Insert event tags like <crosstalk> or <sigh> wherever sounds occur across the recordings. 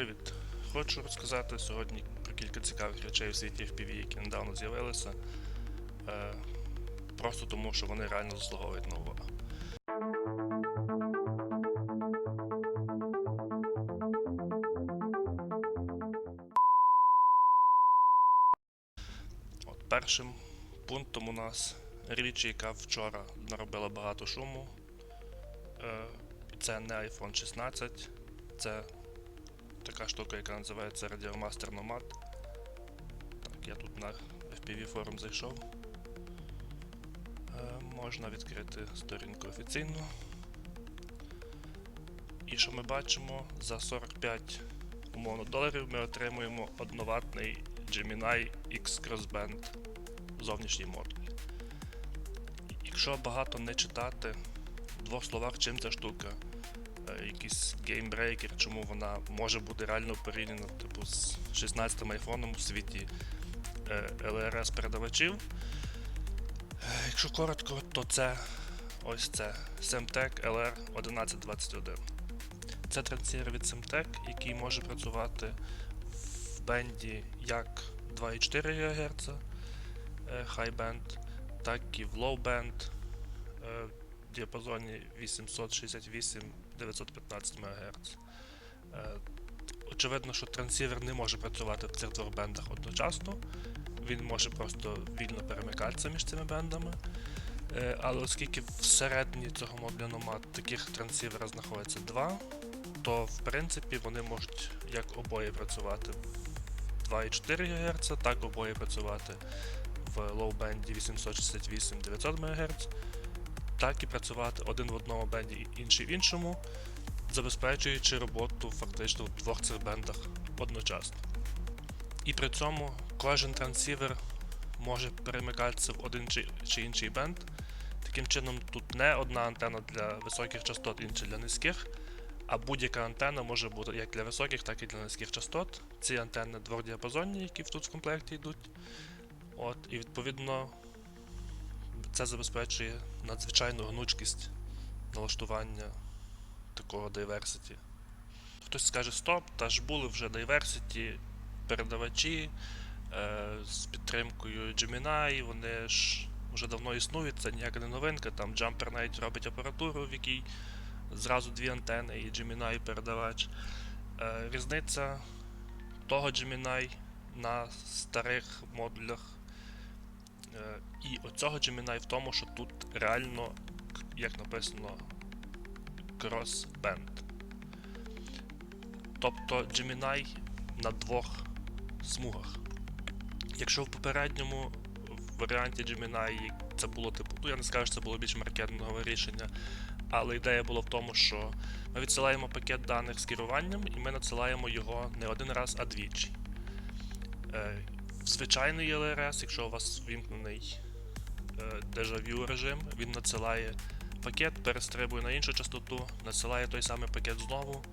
Привіт! Хочу розказати сьогодні про кілька цікавих речей у світі FPV, які недавно з'явилися. Е, просто тому, що вони реально заслуговують на увагу. От першим пунктом у нас річ, яка вчора наробила багато шуму. Е, це не iPhone 16, це така штука, яка називається Radiomaster Nomad. Так, я тут на FPV форум зайшов. Е, можна відкрити сторінку офіційну. І що ми бачимо, за 45 умовно доларів ми отримуємо одноватний Gemini X Crossband зовнішній модуль. Якщо багато не читати, в двох словах, чим ця штука якийсь геймбрейкер, чому вона може бути реально порівняна типу, з 16 м айфоном у світі е, LRS передавачів. Е, Якщо коротко, то це ось це Semtech LR1121. Це трансцівер від Semtech, який може працювати в бенді як 2,4 ГГц е, high band, так і в low band е, в діапазоні 868-915 МГц. Е, Очевидно, що трансівер не може працювати в цих двох бендах одночасно. Він може просто вільно перемикатися між цими бендами. Е, Але оскільки всередині цього Nomad таких трансівера знаходиться два, то в принципі вони можуть як обоє працювати в 2,4 ГГц, так обоє працювати в low бенді 868-900 МГц, так і працювати один в одному бенді інший в іншому, забезпечуючи роботу фактично в двох цих бендах одночасно. І при цьому кожен трансівер може перемикатися в один чи, інший бенд. Таким чином, тут не одна антенна для високих частот, інша для низьких, а будь-яка антенна може бути як для високих, так і для низьких частот. Ці антенни двохдіапазонні, які тут в комплекті йдуть. От, і відповідно це забезпечує надзвичайну гнучкість налаштування такого diversity. Хтось скаже стоп, та ж були вже diversity передавачі е, з підтримкою Gemini, вони ж вже давно існують, це ніяка не новинка. Там Jumper навіть робить апаратуру, в якій зразу дві антени і Gemini передавач. Е, різниця того Gemini на старих модулях І оцього Gemini в тому, що тут реально, як написано, crossband. Тобто Gemini на двох смугах. Якщо в попередньому варіанті Gemini це було типу, ну я не скажу, що це було більш маркетингове рішення, але ідея була в тому, що ми відсилаємо пакет даних з керуванням і ми надсилаємо його не один раз, а двічі. Е, звичайний LRS, якщо у вас вімкнений е, дежавю режим, він надсилає пакет, перестрибує на іншу частоту, надсилає той самий пакет знову,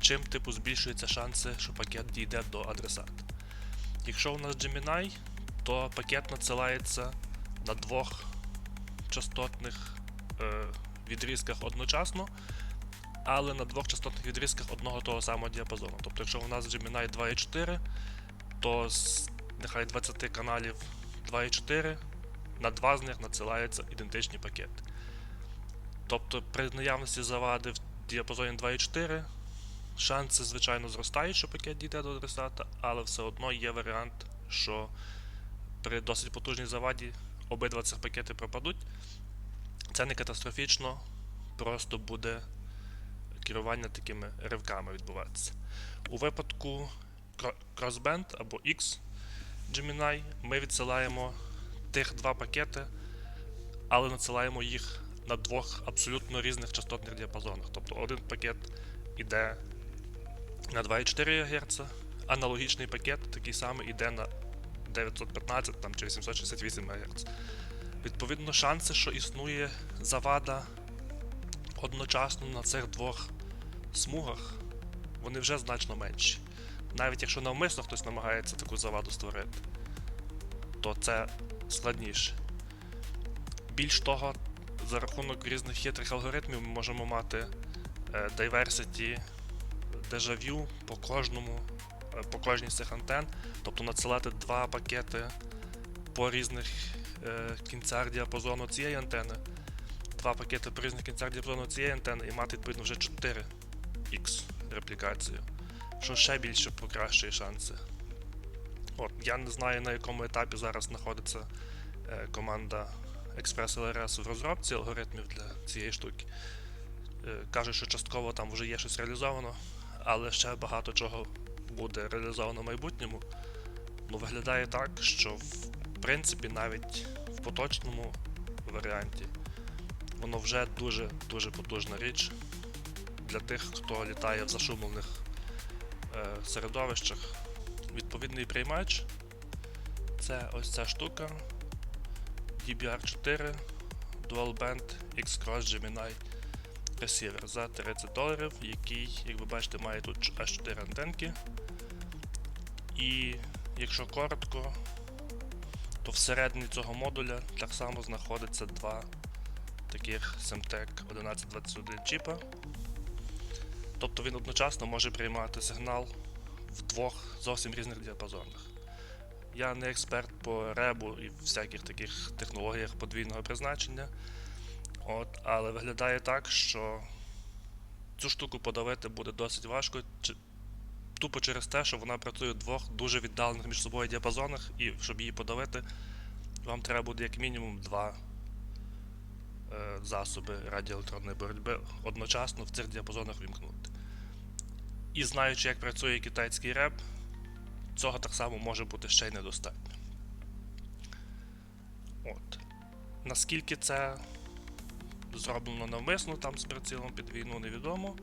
чим типу збільшуються шанси, що пакет дійде до адресата. Якщо у нас Gemini, то пакет надсилається на двох частотних е, відрізках одночасно, але на двох частотних відрізках одного того самого діапазону. Тобто, якщо у нас Gemini 2.4, то з нехай 20 каналів 2.4, на два з них надсилаються ідентичні пакети. Тобто при наявності завади в діапазоні 2.4 шанси, звичайно, зростають, що пакет дійде до адресата, але все одно є варіант, що при досить потужній заваді обидва цих пакети пропадуть. Це не катастрофічно, просто буде керування такими ривками відбуватися. У випадку Crossband або X Gemini ми відсилаємо тих два пакети, але надсилаємо їх на двох абсолютно різних частотних діапазонах. Тобто один пакет іде на 2,4 ГГц, аналогічний пакет такий самий іде на 915 там, чи 868 МГц. Відповідно, шанси, що існує завада одночасно на цих двох смугах, вони вже значно менші. Навіть якщо навмисно хтось намагається таку заваду створити, то це складніше. Більш того, за рахунок різних хитрих алгоритмів ми можемо мати е, diversity дежавю по кожному, е, по кожній з цих антен, тобто надсилати два пакети по різних е, кінцях діапазону цієї антени, два пакети по різних кінцях діапазону цієї антени і мати відповідно вже 4x реплікацію, що ще більше покращує шанси. От, я не знаю на якому етапі зараз знаходиться е, команда Express LRS в розробці алгоритмів для цієї штуки. Е, Кажуть, що частково там вже є щось реалізовано, але ще багато чого буде реалізовано в майбутньому. Ну, виглядає так, що в принципі навіть в поточному варіанті воно вже дуже дуже потужна річ для тих, хто літає в зашумлених середовищах. Відповідний приймач це ось ця штука DBR4 Dual Band X-Cross Gemini Receiver за 30 доларів, який, як ви бачите, має тут аж 4 антенки. І якщо коротко, то всередині цього модуля так само знаходиться два таких Semtec 1121 чіпа. Тобто він одночасно може приймати сигнал в двох зовсім різних діапазонах. Я не експерт по ребу і всяких таких технологіях подвійного призначення. От, але виглядає так, що цю штуку подавити буде досить важко, тупо через те, що вона працює в двох дуже віддалених між собою діапазонах, і щоб її подавити, вам треба буде як мінімум два засоби радіоелектронної боротьби одночасно в цих діапазонах вімкнути. І знаючи, як працює китайський реп, цього так само може бути ще й недостатньо. От. Наскільки це зроблено навмисно там з прицілом під війну, невідомо.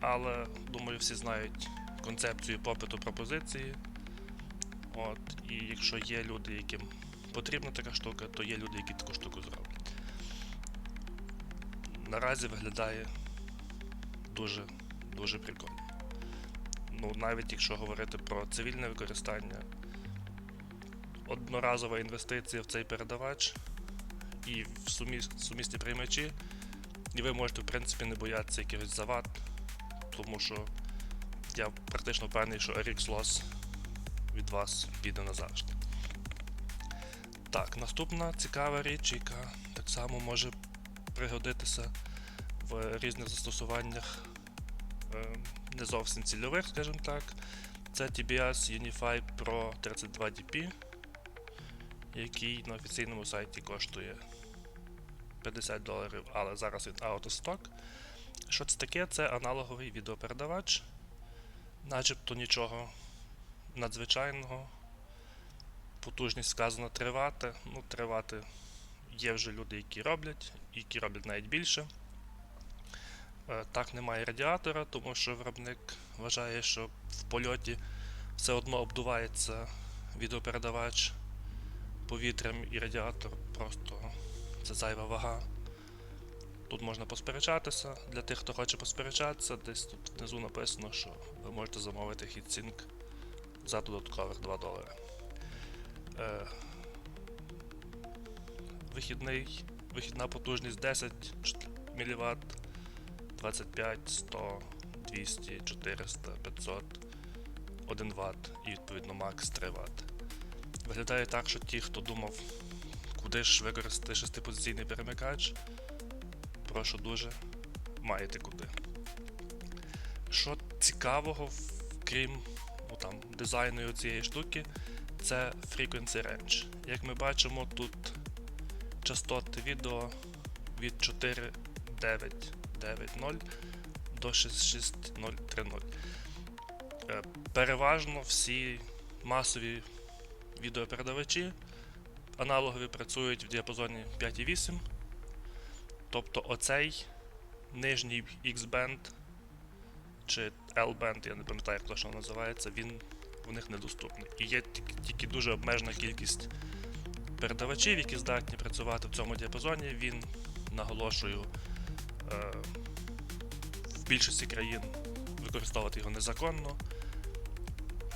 Але думаю, всі знають концепцію попиту пропозиції. От, і якщо є люди, яким потрібна така штука, то є люди, які таку штуку зроблять. Наразі виглядає дуже дуже прикольно. Ну, навіть якщо говорити про цивільне використання, одноразова інвестиція в цей передавач і в сумісні приймачі, і ви можете, в принципі, не боятися якихось завад, тому що я практично впевнений, що RX Loss від вас піде назавжди. Так, наступна цікава річ, яка так само може пригодитися в різних застосуваннях е, не зовсім цільових, скажімо так. Це TBS Unify Pro 32DP, який на офіційному сайті коштує 50 доларів, але зараз він out of stock. Що це таке? Це аналоговий відеопередавач, начебто нічого надзвичайного. Потужність сказано 3 Вт. Ну, 3 Вт є вже люди, які роблять, які роблять навіть більше. Е, Так, немає радіатора, тому що виробник вважає, що в польоті все одно обдувається відеопередавач повітрям і радіатор просто це зайва вага. Тут можна посперечатися. Для тих, хто хоче посперечатися, десь тут внизу написано, що ви можете замовити HeatSink за додаткових 2 долари. Вихідний, вихідна потужність 10 мВт, 25, 100, 200, 400, 500, 1 Вт і відповідно макс 3 Вт. Виглядає так, що ті, хто думав, куди ж використати шестипозиційний перемикач, прошу дуже, маєте куди. Що цікавого, крім ну, там, дизайну цієї штуки, це Frequency Range. Як ми бачимо, тут частоти відео від 4.9.9.0 до 6.6.0.3.0. Е, Переважно всі масові відеопередавачі аналогові працюють в діапазоні 5.8. Тобто оцей нижній X-Band чи L-Band, я не пам'ятаю, як точно називається, він в них недоступний. І є тільки дуже обмежена кількість передавачів, які здатні працювати в цьому діапазоні. Він, наголошую, е, в більшості країн використовувати його незаконно.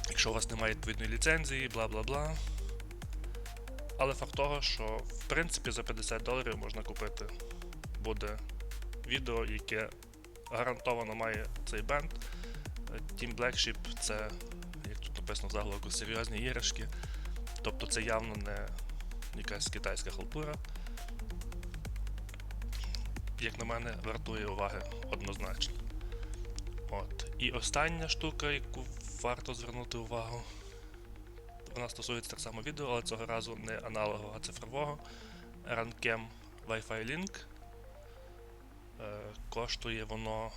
Якщо у вас немає відповідної ліцензії, бла бла бла. Але факт того, що в принципі за 50 доларів можна купити буде відео, яке гарантовано має цей бенд, Team Black це, як тут написано в заголовку, серйозні іграшки. Тобто це явно не якась китайська халтура. Як на мене, вартує уваги однозначно. От. І остання штука, яку варто звернути увагу. Вона стосується так само відео, але цього разу не аналогового, а цифрового. Rancam Wi-Fi Link. Е, коштує воно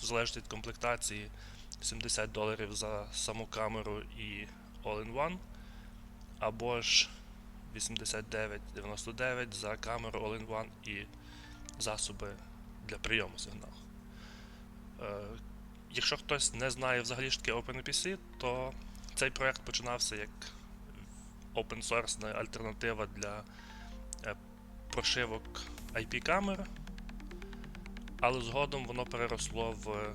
в залежності від комплектації 70 доларів за саму камеру і All-in-One, або ж 89,99 за камеру All-in-One і засоби для прийому сигналу. Е, якщо хтось не знає взагалі що таке OpenAPC, то цей проект починався як open source альтернатива для е, прошивок IP-камер, але згодом воно переросло в,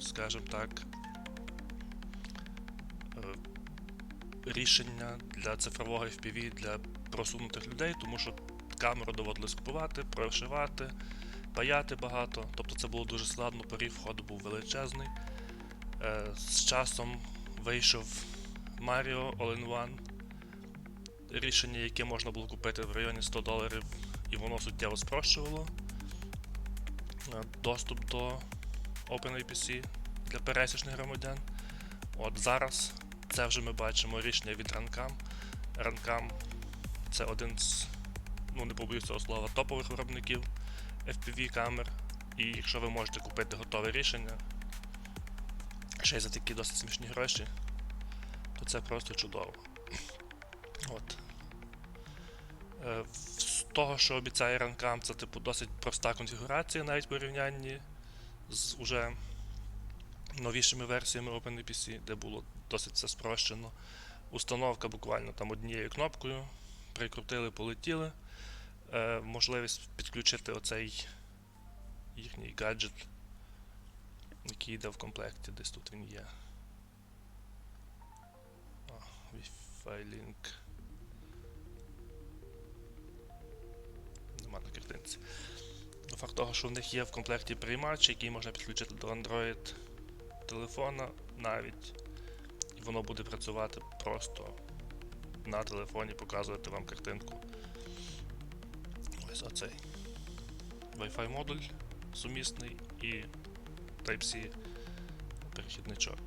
скажімо так, рішення для цифрового FPV для просунутих людей, тому що камеру доводилось купувати, прошивати, паяти багато. Тобто це було дуже складно, поріг входу був величезний. Е, З часом вийшов Mario All-in-One. Рішення, яке можна було купити в районі 100 доларів, і воно суттєво спрощувало е, доступ до OpenAPC для пересічних громадян. От зараз це вже ми бачимо рішення від Rancam. Rancam це один з, ну не побоюсь цього слова, топових виробників FPV камер. І якщо ви можете купити готове рішення, ще й за такі досить смішні гроші, то це просто чудово. <clears throat> От. Е, З того, що обіцяє Rancam, це типу досить проста конфігурація навіть в порівнянні з уже новішими версіями OpenAPC, де було досить все спрощено. Установка буквально там однією кнопкою, прикрутили, полетіли. Е, можливість підключити оцей їхній гаджет, який йде в комплекті, десь тут він є. Wi-Fi link. Нема на картинці. Факт того, що в них є в комплекті приймач, який можна підключити до Android телефона навіть. Воно буде працювати просто на телефоні, показувати вам картинку. Ось оцей Wi-Fi модуль сумісний і Type-C перехідничок.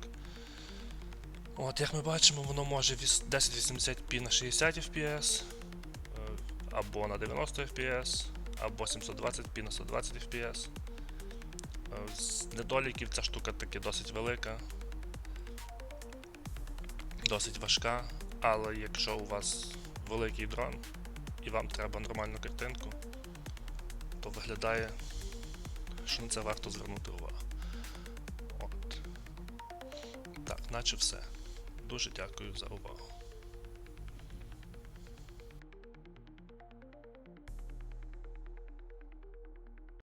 От, як ми бачимо, воно може 1080p на 60 fps, е, або на 90 fps, або 720p на 120 fps. Е, З недоліків ця штука таки досить велика, досить важка, але якщо у вас великий дрон і вам треба нормальну картинку, то виглядає, що на це варто звернути увагу. От. Так, наче все. Дуже дякую за увагу.